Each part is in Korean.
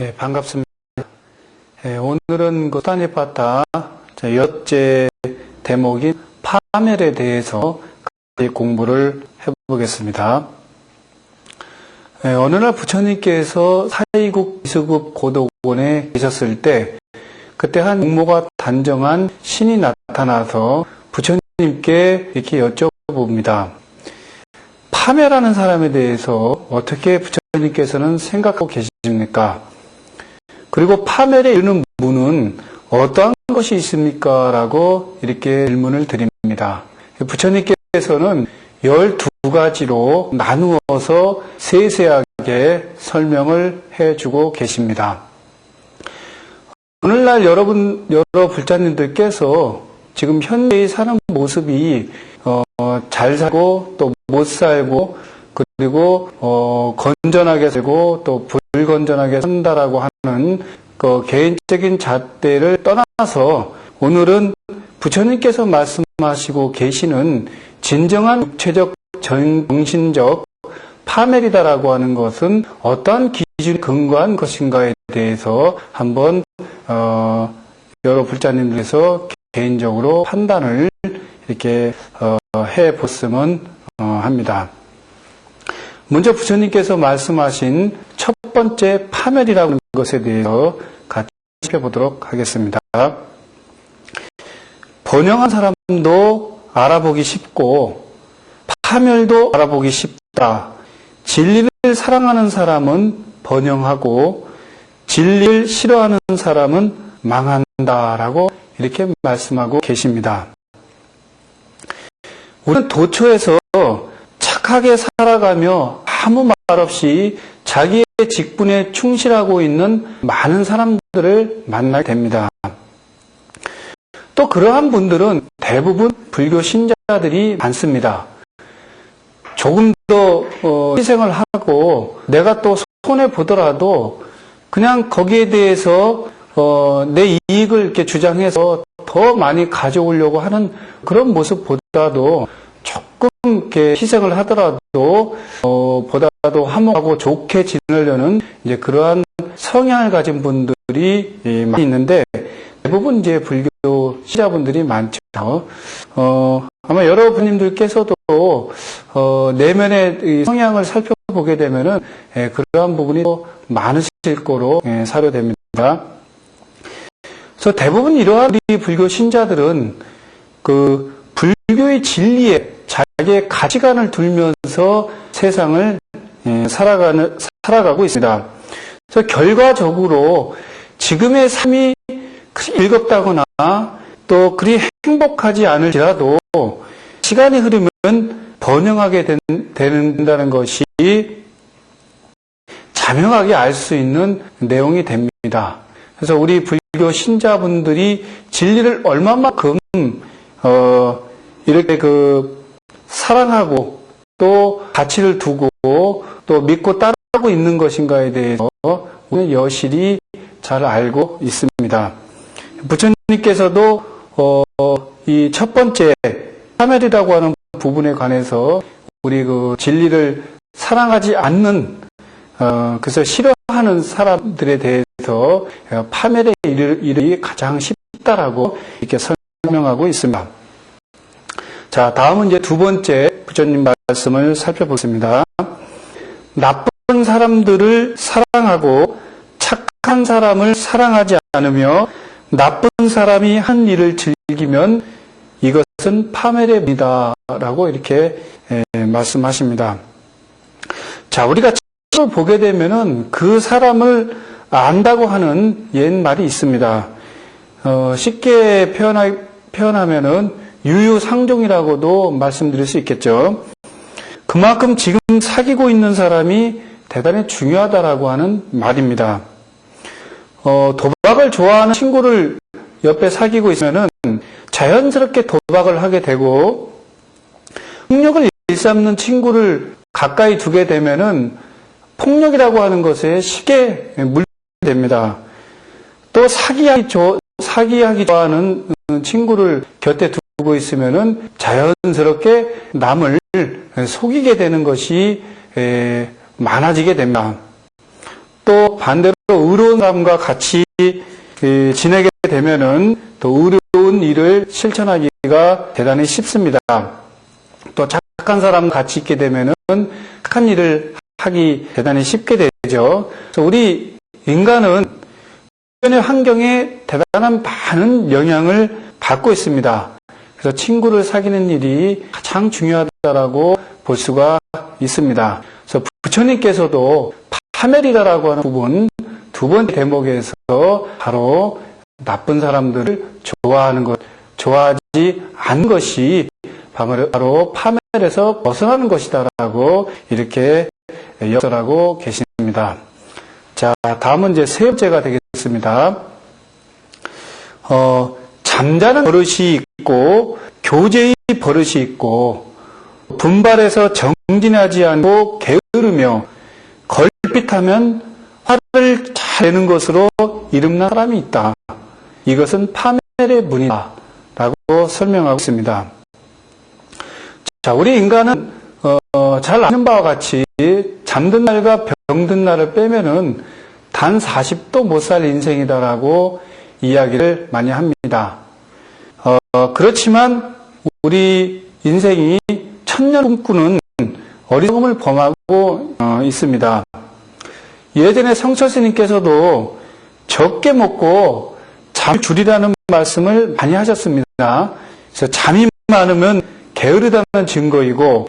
예, 반갑습니다. 예, 오늘은 그 수단이파타 여째 대목인 파멸에 대해서 공부를 해보겠습니다. 예, 어느 날 부처님께서 사이국 기수급 고도원에 계셨을 때 그때 한 공모가 단정한 신이 나타나서 부처님께 이렇게 여쭤봅니다. 파멸하는 사람에 대해서 어떻게 부처님께서는 생각하고 계십니까? 그리고 파멸에 이르는 문은 어떠한 것이 있습니까? 라고 이렇게 질문을 드립니다. 부처님께서는 12가지로 나누어서 세세하게 설명을 해주고 계십니다. 오늘날 여러분, 여러 불자님들께서 지금 현재의 사는 모습이 어, 잘 살고 또 못 살고 그리고 어, 건전하게 살고 또 불건전하게 산다라고 하는 그 개인적인 잣대를 떠나서 오늘은 부처님께서 말씀하시고 계시는 진정한 육체적 정신적 파멸이다라고 하는 것은 어떠한 기준에 근거한 것인가에 대해서 한번 어, 여러 불자님들께서 개인적으로 판단을 이렇게 어, 해 보으면 어, 합니다. 먼저 부처님께서 말씀하신 첫 번째 파멸이라는 것에 대해서 같이 살펴보도록 하겠습니다. 번영한 사람도 알아보기 쉽고 파멸도 알아보기 쉽다. 진리를 사랑하는 사람은 번영하고 진리를 싫어하는 사람은 망한다라고 이렇게 말씀하고 계십니다. 우리는 도처에서 착하게 살아가며 아무 말 없이 자기의 직분에 충실하고 있는 많은 사람들을 만나게 됩니다. 또 그러한 분들은 대부분 불교 신자들이 많습니다. 조금 더 어, 희생을 하고 내가 또 손해 보더라도 그냥 거기에 대해서 어, 내 이익을 이렇게 주장해서 더 많이 가져오려고 하는 그런 모습보다도 이렇게 희생을 하더라도 어, 보다도 화목하고 좋게 지내려는 이제 그러한 성향을 가진 분들이 많이 있는데 대부분 이제 불교 신자분들이 많죠. 어, 아마 여러분님들께서도 어, 내면의 성향을 살펴보게 되면은 예, 그러한 부분이 또 많으실 거로 예, 사료됩니다. 그래서 대부분 이러한 우리 불교 신자들은 그 불교의 진리에 자기의 가치관을 두면서 세상을 예, 살아가는 살아가고 있습니다. 그래서 결과적으로 지금의 삶이 즐겁다거나 또 그리 행복하지 않을지라도 시간이 흐르면 번영하게 된, 된다는 것이 자명하게 알 수 있는 내용이 됩니다. 그래서 우리 불교 신자분들이 진리를 얼마만큼 어, 이렇게 그 사랑하고 또 가치를 두고 또 믿고 따르고 있는 것인가에 대해서 우리는 여실히 잘 알고 있습니다. 부처님께서도 어, 이 첫 번째 파멸이라고 하는 부분에 관해서 우리 그 진리를 사랑하지 않는 어, 그래서 싫어하는 사람들에 대해서 파멸의 일이 가장 쉽다라고 이렇게 설명하고 있습니다. 자, 다음은 이제 두 번째 부처님 말씀을 살펴보겠습니다. 나쁜 사람들을 사랑하고 착한 사람을 사랑하지 않으며 나쁜 사람이 한 일을 즐기면 이것은 파멸의 미다라고 이렇게 말씀하십니다. 자, 우리가 책을 보게 되면은 그 사람을 안다고 하는 옛 말이 있습니다. 어, 쉽게 표현하, 표현하면은 유유상종이라고도 말씀드릴 수 있겠죠. 그만큼 지금 사귀고 있는 사람이 대단히 중요하다라고 하는 말입니다. 어, 도박을 좋아하는 친구를 옆에 사귀고 있으면은 자연스럽게 도박을 하게 되고 폭력을 일삼는 친구를 가까이 두게 되면은 폭력이라고 하는 것에 쉽게 물됩니다. 또 사기하기 조, 사기하기 좋아하는 친구를 곁에 두 고 있으면은 자연스럽게 남을 속이게 되는 것이 많아지게 됩니다. 또 반대로 의로운 사람과 같이 그 지내게 되면은 또 의로운 일을 실천하기가 대단히 쉽습니다. 또 착한 사람 같이 있게 되면은 착한 일을 하기 대단히 쉽게 되죠. 우리 인간은 주변의 환경에 대단한 많은 영향을 받고 있습니다. 그래서 친구를 사귀는 일이 가장 중요하다라고 볼 수가 있습니다. 그래서 부처님께서도 파멜이다라고 하는 부분 두 번째 대목에서 바로 나쁜 사람들을 좋아하는 것, 좋아하지 않는 것이 바로 파멜에서 벗어나는 것이다라고 이렇게 역설하고 계십니다. 자, 다음은 이제 세 번째가 되겠습니다. 어, 잠자는 버릇이 있고 교제의 버릇이 있고 분발해서 정진하지 않고 게으르며 걸핏하면 화를 잘 내는 것으로 이름난 사람이 있다. 이것은 파멜의 문이다. 라고 설명하고 있습니다. 자, 우리 인간은 어, 잘 아는 바와 같이 잠든 날과 병든 날을 빼면은 단 40도 못 살 인생이다라고 이야기를 많이 합니다. 어, 그렇지만 우리 인생이 천년 꿈꾸는 어리석음을 범하고 어, 있습니다. 예전에 성철 스님께서도 적게 먹고 잠을 줄이라는 말씀을 많이 하셨습니다. 그래서 잠이 많으면 게으르다는 증거이고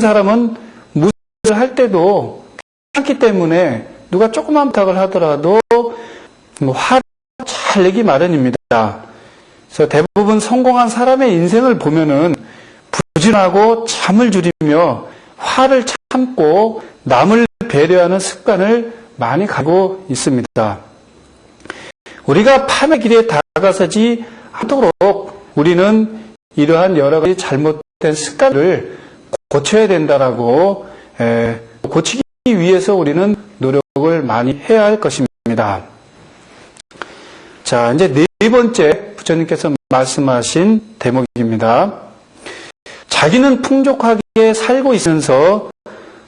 사람은 무엇을 할 때도 않기 때문에 누가 조그만 부탁을 하더라도 뭐 화를 잘 내기 마련입니다. 그래서 대부분 성공한 사람의 인생을 보면은 부진하고 잠을 줄이며 화를 참고 남을 배려하는 습관을 많이 가지고 있습니다. 우리가 판의 길에 다가서지 않도록 우리는 이러한 여러 가지 잘못된 습관을 고쳐야 된다라고 고치기 위해서 우리는 노력을 많이 해야 할 것입니다. 자, 이제 네 번째 부처님께서 말씀하신 대목입니다. 자기는 풍족하게 살고 있으면서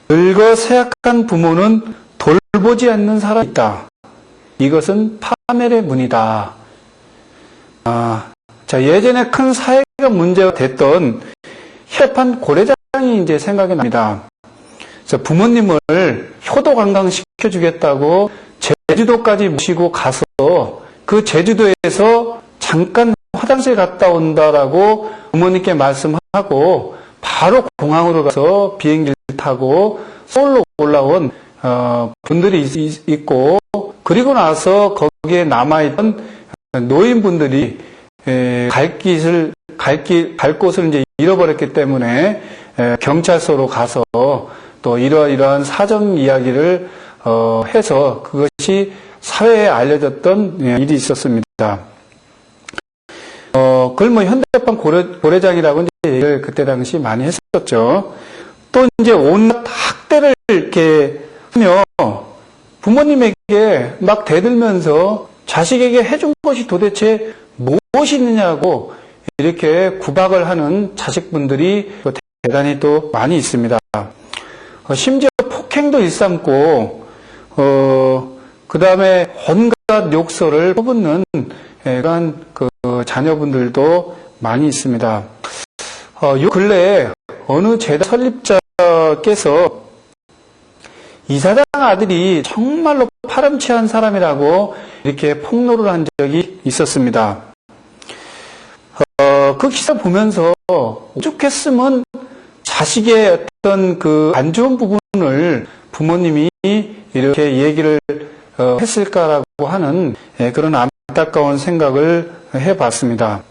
늙어 쇠약한 부모는 돌보지 않는 사람이 있다. 이것은 파멜의 문이다. 아, 자, 예전에 큰 사회가 문제가 됐던 혈판 고래장이 이제 생각이 납니다. 그래서 부모님을 효도 관광 시켜주겠다고 제주도까지 모시고 가서 그 제주도에서 잠깐 화장실 갔다 온다라고 부모님께 말씀하고 바로 공항으로 가서 비행기를 타고 서울로 올라온 어, 분들이 있, 고 그리고 나서 거기에 남아있던 노인분들이 갈 길을 갈 길, 갈 곳을 이제 잃어버렸기 때문에 경찰서로 가서 또 이러이러한 사정 이야기를 어, 해서 그것이 사회에 알려졌던 예, 일이 있었습니다. 어, 그걸 뭐 현대판 고래, 고래 장이라고 이제 얘기를 그때 당시 많이 했었죠. 또 이제 온갖 학대를 이렇게 하며 부모님에게 막 대들면서 자식에게 해준 것이 도대체 무엇이 있느냐고 이렇게 구박을 하는 자식분들이 대단히 또 많이 있습니다. 어, 심지어 폭행도 일삼고 어, 그 다음에 온갖 욕설을 퍼붓는 그런 그 자녀분들도 많이 있습니다. 어, 요 근래에 어느 재단 설립자께서 이사장 아들이 정말로 파렴치한 사람이라고 이렇게 폭로를 한 적이 있었습니다. 어, 그 기사 보면서 오죽했으면 자식의 어떤 그 안 좋은 부분을 부모님이 이렇게 얘기를 어, 했을까라고 하는 예, 그런 안타까운 생각을 해봤습니다.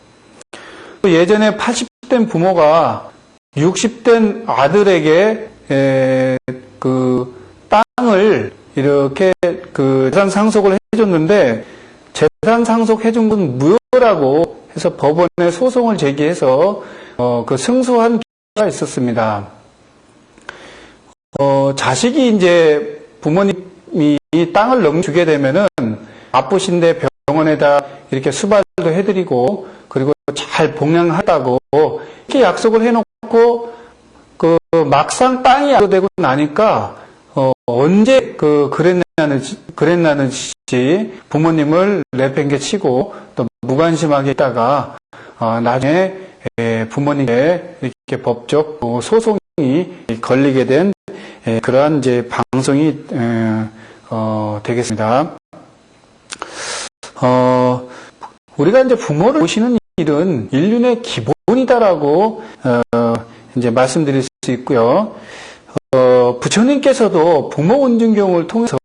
예전에 80된 부모가 60된 아들에게 예, 그 땅을 이렇게 그 재산 상속을 해줬는데 재산 상속 해준 건 무효라고 해서 법원에 소송을 제기해서 어, 그 승소한 가 있었습니다. 어, 자식이 이제 부모님 이 땅을 넘주게 되면은 아프신데 병원에다 이렇게 수발도 해드리고 그리고 잘 봉양하다고 이렇게 약속을 해놓고 그 막상 땅이 안되고 나니까 어, 언제 그 그랬냐는 그랬나는지 부모님을 내팽개치고 또 무관심하게 있다가 어, 나중에 에, 부모님께 이렇게 법적 어, 소송이 걸리게 된 에, 그러한 이제 방송이 에, 어, 되겠습니다. 어, 우리가 이제 부모를 모시는 일은 인륜의 기본이다라고 어, 이제 말씀드릴 수 있고요. 어, 부처님께서도 부모 은중경을 통해서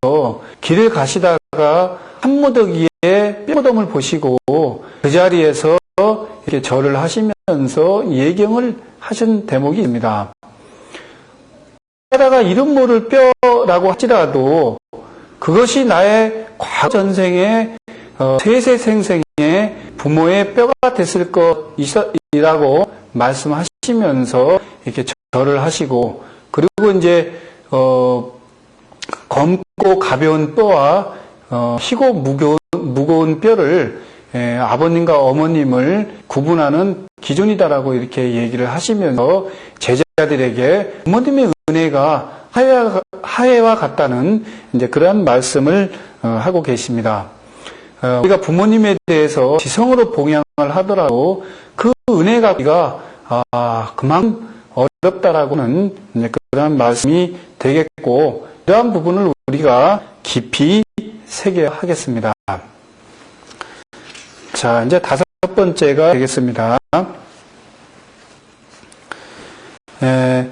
길을 가시다가 한무더기에 뼈무덤을 보시고 그 자리에서 이렇게 절을 하시면서 예경을 하신 대목이 있습니다. 하다가 이름 모를 뼈라고 할지라도 그것이 나의 과거 전생의 어, 세세생생의 부모의 뼈가 됐을 것이라고 말씀하시면서 이렇게 절을 하시고 그리고 이제 어, 검고 가벼운 뼈와 어, 희고 무거운, 무거운 뼈를 예, 아버님과 어머님을 구분하는 기준이다라고 이렇게 얘기를 하시면서 제자들에게 부모님의 은혜가 하해와, 하해와 같다는 이제 그러한 말씀을 어, 하고 계십니다. 어, 우리가 부모님에 대해서 지성으로 봉양을 하더라도 그 은혜가 우리가 아, 그만 어렵다라고는 그러한 말씀이 되겠고 이러한 부분을 우리가 깊이 새겨야 하겠습니다. 자, 이제 다섯 번째가 되겠습니다. 에,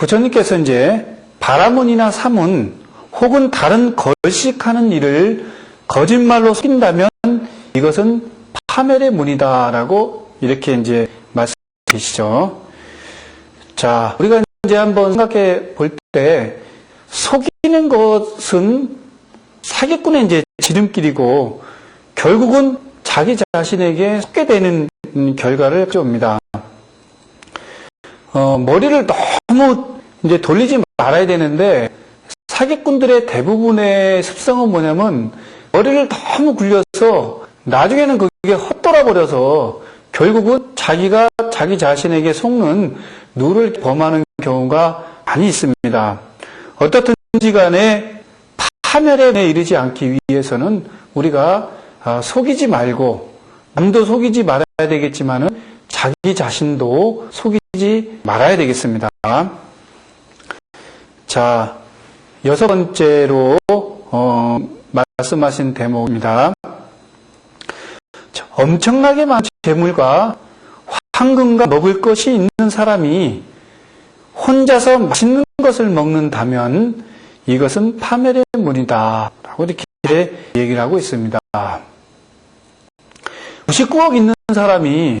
부처님께서 이제 바라문이나 사문 혹은 다른 걸식하는 일을 거짓말로 속인다면 이것은 파멸의 문이다라고 이렇게 이제 말씀하시죠. 자, 우리가 이제 한번 생각해 볼 때 속이는 것은 사기꾼의 이제 지름길이고 결국은 자기 자신에게 속게 되는 결과를 가져옵니다. 어, 머리를 너무 이제 돌리지 말아야 되는데 사기꾼들의 대부분의 습성은 뭐냐면 머리를 너무 굴려서 나중에는 그게 헛돌아 버려서 결국은 자기가 자기 자신에게 속는 누를 범하는 경우가 많이 있습니다. 어떻든지 간에 파멸에 이르지 않기 위해서는 우리가 아, 속이지 말고 남도 속이지 말아야 되겠지만은 자기 자신도 속이지 말아야 되겠습니다. 자, 여섯 번째로 어, 말씀하신 대목입니다. 자, 엄청나게 많은 재물과 황금과 먹을 것이 있는 사람이 혼자서 맛있는 것을 먹는다면 이것은 파멸의 문이다. 라고 이렇게 얘기를 하고 있습니다. 99억 있는 사람이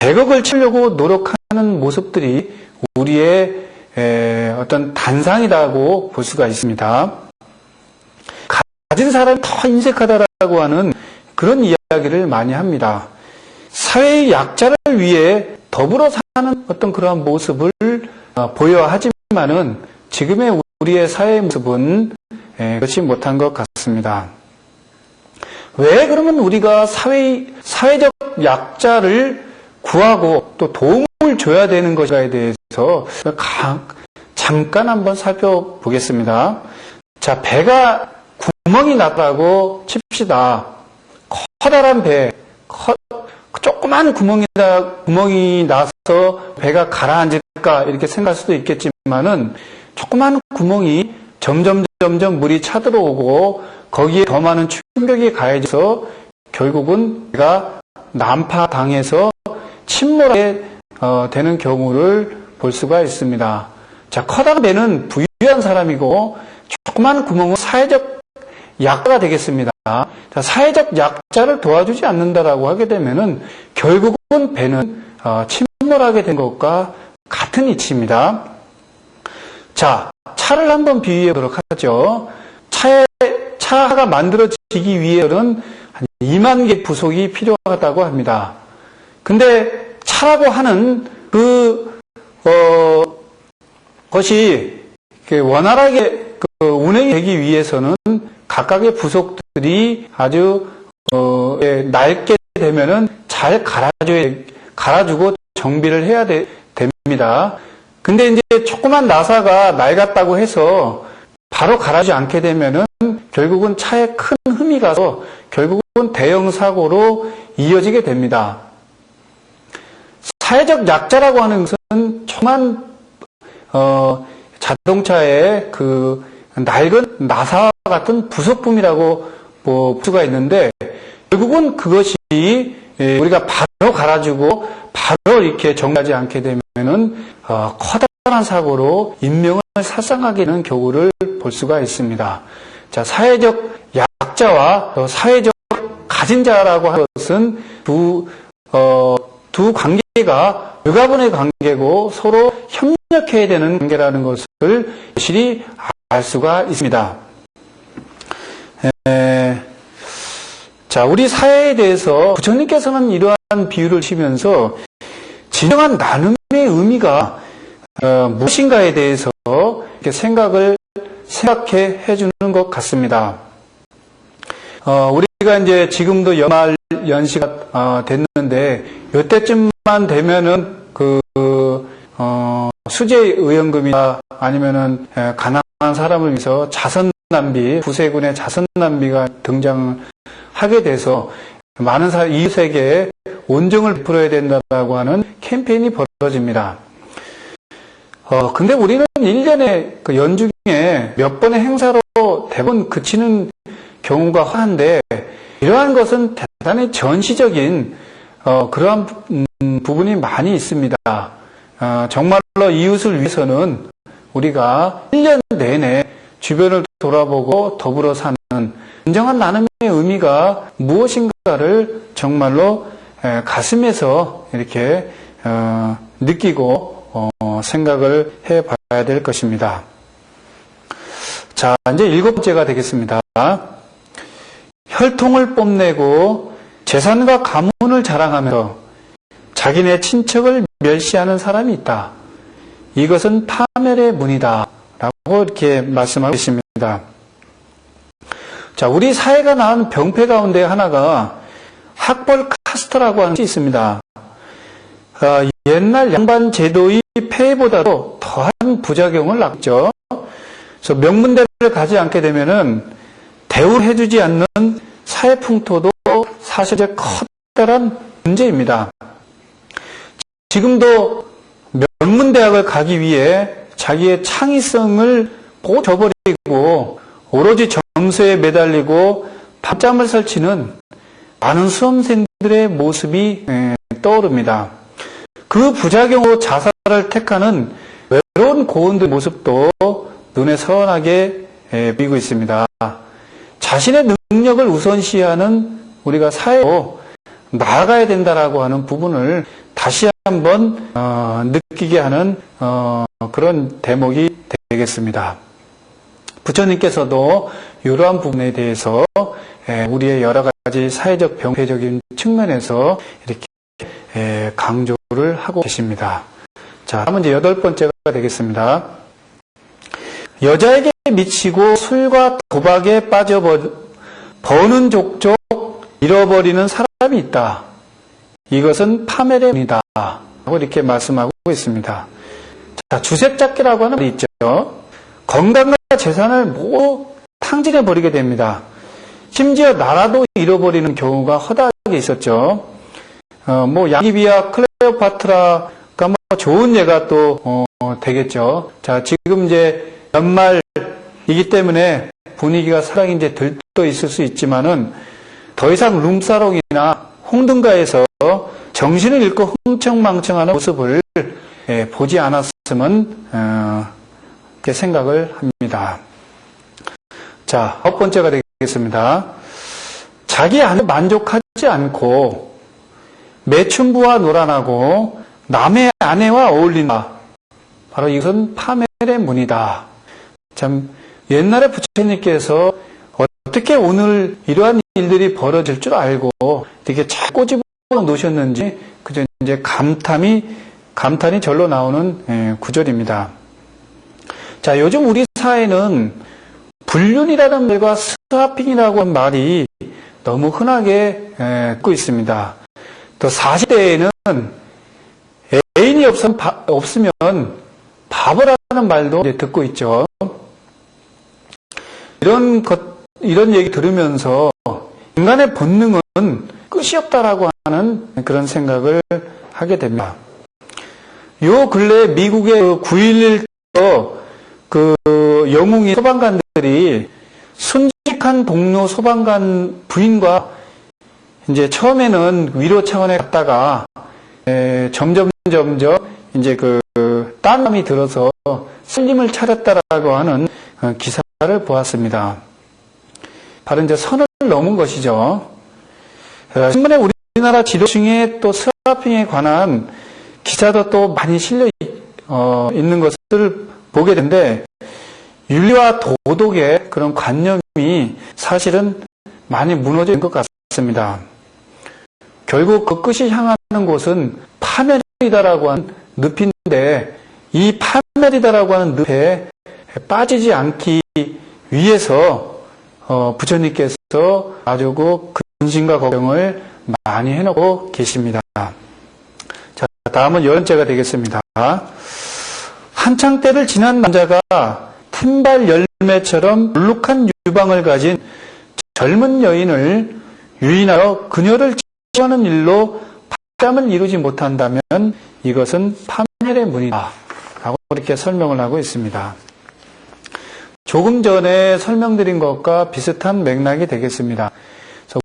100억을 치려고 노력하는 모습들이 우리의 어떤 단상이라고 볼 수가 있습니다. 가진 사람이 더 인색하다라고 하는 그런 이야기를 많이 합니다. 사회의 약자를 위해 더불어 사는 어떤 그러한 모습을 어, 보여야 하지만은 지금의 우리의 사회 모습은 그렇지 못한 것 같습니다. 왜 그러면 우리가 사회, 사회적 약자를 구하고 또 도움을 줘야 되는 것인가에 대해서 잠깐 한번 살펴보겠습니다. 자, 배가 구멍이 났다고 칩시다. 커다란 배, 커, 조그만 구멍이다, 구멍이 나서 배가 가라앉을까 이렇게 생각할 수도 있겠지만은 조그만 구멍이 점점 점점 물이 차들어오고 거기에 더 많은 충격이 가해져서 결국은 배가 난파당해서 침몰하게 어, 되는 경우를 볼 수가 있습니다. 자, 커다란 배는 부유한 사람이고 조그만 구멍은 사회적 약자가 되겠습니다. 자, 사회적 약자를 도와주지 않는다라고 하게 되면은 결국은 배는 어, 침몰하게 된 것과 같은 이치입니다. 자, 차를 한번 비유해 보도록 하죠. 차에 차가 만들어지기 위해서는 한 2만 개 부속이 필요하다고 합니다. 근데 차라고 하는 그, 어, 것이 원활하게 그 운행이 되기 위해서는 각각의 부속들이 아주, 어, 예, 낡게 되면은 잘 갈아줘야, 갈아주고 정비를 해야 되, 됩니다. 근데 이제 조그만 나사가 낡았다고 해서 바로 갈아주지 않게 되면은 결국은 차에 큰 흠이 가서 결국은 대형 사고로 이어지게 됩니다. 사회적 약자라고 하는 것은 조그만 어, 자동차의 그 낡은 나사 같은 부속품이라고 뭐 수가 있는데 결국은 그것이 예, 우리가 바로 갈아주고 바로 이렇게 정리하지 않게 되면은 어, 커다란 사고로 인명을 살상하게 되는 경우를 볼 수가 있습니다. 자, 사회적 약자와 또 사회적 가진 자라고 하는 것은 두, 어, 두 관계 가 유가분의 관계고 서로 협력해야 되는 관계라는 것을 실히 알 수가 있습니다. 에, 자, 우리 사회에 대해서 부처님께서는 이러한 비유를 치면서 진정한 나눔의 의미가 어, 무엇인가에 대해서 이렇게 생각을 생각해 해주는 것 같습니다. 어, 우리가 이제 지금도 연말 연시가 어, 됐는데 이때쯤만 되면은 그 어, 수재 의원금이나 아니면은 에, 가난한 사람을 위해서 자선 낭비, 구세군의 자선 낭비가 등장하게 돼서 많은 사 이웃에게 온정을 베풀어야 된다고 하는 캠페인이 벌어집니다. 어, 근데 우리는 1년에 그 연중에 몇 번의 행사로 대부분 그치는 경우가 화한데 이러한 것은 대단히 전시적인 어, 그러한 음, 부분이 많이 있습니다. 어, 정말로 이웃을 위해서는 우리가 1년 내내 주변을 돌아보고 더불어 사는 진정한 나눔의 의미가 무엇인가를 정말로 에, 가슴에서 이렇게 어, 느끼고 어, 생각을 해봐야 될 것입니다. 자, 이제 일곱 번째가 되겠습니다. 혈통을 뽐내고 재산과 가문을 자랑하면서 자기네 친척을 멸시하는 사람이 있다. 이것은 파멸의 문이다. 라고 이렇게 말씀하고 있습니다. 자, 우리 사회가 낳은 병폐 가운데 하나가 학벌 카스트라고 하는 것이 있습니다. 어, 옛날 양반 제도의 폐해보다도 더한 부작용을 낳죠. 그래서 명문대를 가지 않게 되면은 대우를 해주지 않는 사회 풍토도 사실 제 커다란 문제입니다. 지금도 명문대학을 가기 위해 자기의 창의성을 꼭 저버리고 오로지 점수에 매달리고 밤잠을 설치는 많은 수험생들의 모습이 떠오릅니다. 그 부작용으로 자살을 택하는 외로운 고원들 모습도 눈에 선하게 보이고 있습니다. 자신의 능력을 우선시하는 우리가 사회로 나아가야 된다라고 하는 부분을 다시 한번 어, 느끼게 하는 어, 그런 대목이 되겠습니다. 부처님께서도 이러한 부분에 대해서 우리의 여러 가지 사회적 병폐적인 측면에서 이렇게 강조를 하고 계십니다. 자, 다음은 이제 여덟 번째가 되겠습니다. 여자에게 미치고 술과 도박에 빠져 버는 족족 잃어버리는 사람이 있다. 이것은 파멸의 문이다. 라고 이렇게 말씀하고 있습니다. 자, 주색잡기라고 하는 말이 있죠. 건강과 재산을 모두 탕진해 버리게 됩니다. 심지어 나라도 잃어버리는 경우가 허다하게 있었죠. 어, 뭐 양기비와 클레오파트라가 뭐 좋은 예가 또 어, 되겠죠. 자, 지금 이제 연말이기 때문에 분위기가 이제 들떠 있을 수 있지만은 더 이상 룸사롱이나 홍등가에서 정신을 잃고 흥청망청하는 모습을 예, 보지 않았으면 어, 이렇게 생각을 합니다. 자, 첫 번째가 되겠습니다. 자기 안에 만족하지 않고 매춘부와 놀아나고 남의 아내와 어울린다. 바로 이것은 파멸의 문이다. 참 옛날에 부처님께서 어떻게 오늘 이러한 일들이 벌어질 줄 알고 이렇게 잘 꼬집어 놓으셨는지 그저 이제 감탄이 감탄이 절로 나오는 예, 구절입니다. 자, 요즘 우리 사회는 불륜이라는 말과 스와핑이라고 하는 말이 너무 흔하게 예, 듣고 있습니다. 또 40대에는 애인이 없으면 바보라는 말도 이제 듣고 있죠. 이런 것, 이런 얘기 들으면서 인간의 본능은 끝이 없다라고 하는 그런 생각을 하게 됩니다. 요 근래 미국의 그9.11때 그 영웅이 소방관들이 순직한 동료 소방관 부인과 이제 처음에는 위로 차원에 갔다가 에, 점점 점점 이제 그 땀이 들어서 살림을 차렸다라고 하는 어, 기사 를 보았습니다. 바로 이제 선을 넘은 것이죠. 어, 신문에 우리나라 지도층에 또 스와핑에 관한 기사도 또 많이 실려 어, 있는 것을 보게 되는데 윤리와 도덕의 그런 관념이 사실은 많이 무너진 것 같습니다. 결국 그 끝이 향하는 곳은 파멸이다라고 하는 늪인데 이 파멸이다라고 하는 늪에 빠지지 않기 위해서 어, 부처님께서 아주 그 근심과 걱정을 많이 해놓고 계십니다. 자, 다음은 열 번째가 되겠습니다. 한창 때를 지난 남자가 튼발 열매처럼 물룩한 유방을 가진 젊은 여인을 유인하여 그녀를 치료하는 일로 파람을 이루지 못한다면 이것은 파멸의 문이다. 라고 이렇게 설명을 하고 있습니다. 조금 전에 설명드린 것과 비슷한 맥락이 되겠습니다.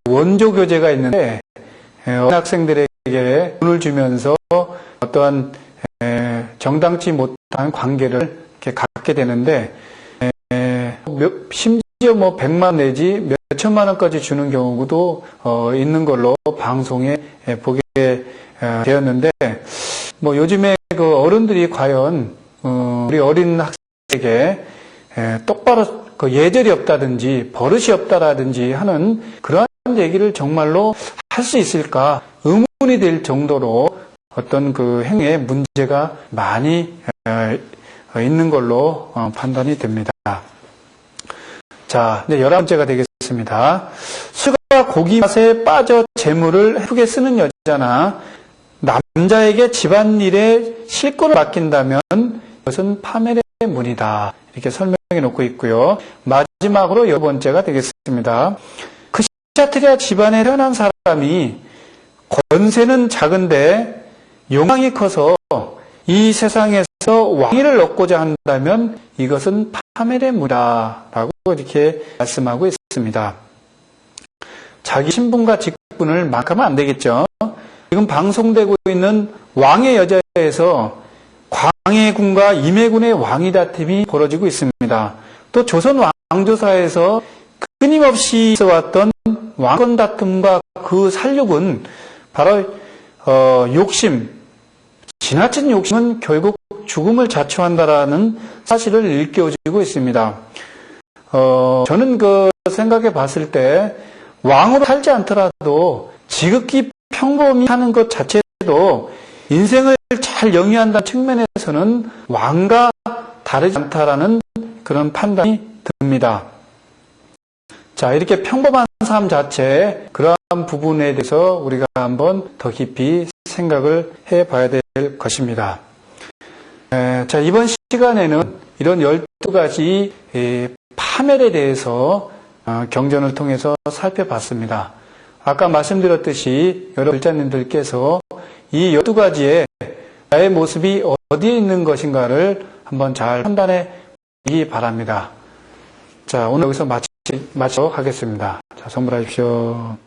원조 교재가 있는데 어린 학생들에게 돈을 주면서 어떠한 정당치 못한 관계를 갖게 되는데 심지어 뭐 100만 내지 몇 천만 원까지 주는 경우도 어, 있는 걸로 방송에 보게 어, 되었는데 뭐 요즘에 그 어른들이 과연 어, 우리 어린 학생에게 똑바로 그 예절이 없다든지 버릇이 없다라든지 하는 그러한 얘기를 정말로 할 수 있을까 의문이 될 정도로 어떤 그 행위에 문제가 많이 있는 걸로 판단이 됩니다. 자, 이제 열한 번째가 되겠습니다. 수가 고기 맛에 빠져 재물을 해프게 쓰는 여자나 남자에게 집안일에 실권을 맡긴다면 이것은 파멸의 문이다. 이렇게 설명해 놓고 있고요. 마지막으로 열 번째가 되겠습니다. 크시아트리아 집안에 태어난 사람이 권세는 작은데 욕망이 커서 이 세상에서 왕위를 얻고자 한다면 이것은 파멸의 무다라고 이렇게 말씀하고 있습니다. 자기 신분과 직분을 막하면 안 되겠죠. 지금 방송되고 있는 왕의 여자에서 광해군과 임해군의 왕위 다툼이 벌어지고 있습니다. 또 조선 왕조사에서 끊임없이 있어왔던 왕권 다툼과 그 살육은 바로 어, 욕심, 지나친 욕심은 결국 죽음을 자초한다라는 사실을 일깨워주고 있습니다. 어, 저는 그 생각해 봤을 때 왕으로 살지 않더라도 지극히 평범히 하는 것 자체도 인생을 잘 영위한다는 측면에서는 왕과 다르지 않다라는 그런 판단이 듭니다. 자, 이렇게 평범한 삶 자체, 그러한 부분에 대해서 우리가 한번 더 깊이 생각을 해 봐야 될 것입니다. 에, 자, 이번 시간에는 이런 12가지 에, 파멸에 대해서 어, 경전을 통해서 살펴봤습니다. 아까 말씀드렸듯이 여러 글자님들께서 이 12가지의 나의 모습이 어디에 있는 것인가를 한번 잘 판단해 보기 바랍니다. 자, 오늘 여기서 마치, 마치도록 하겠습니다. 자, 선물하십시오.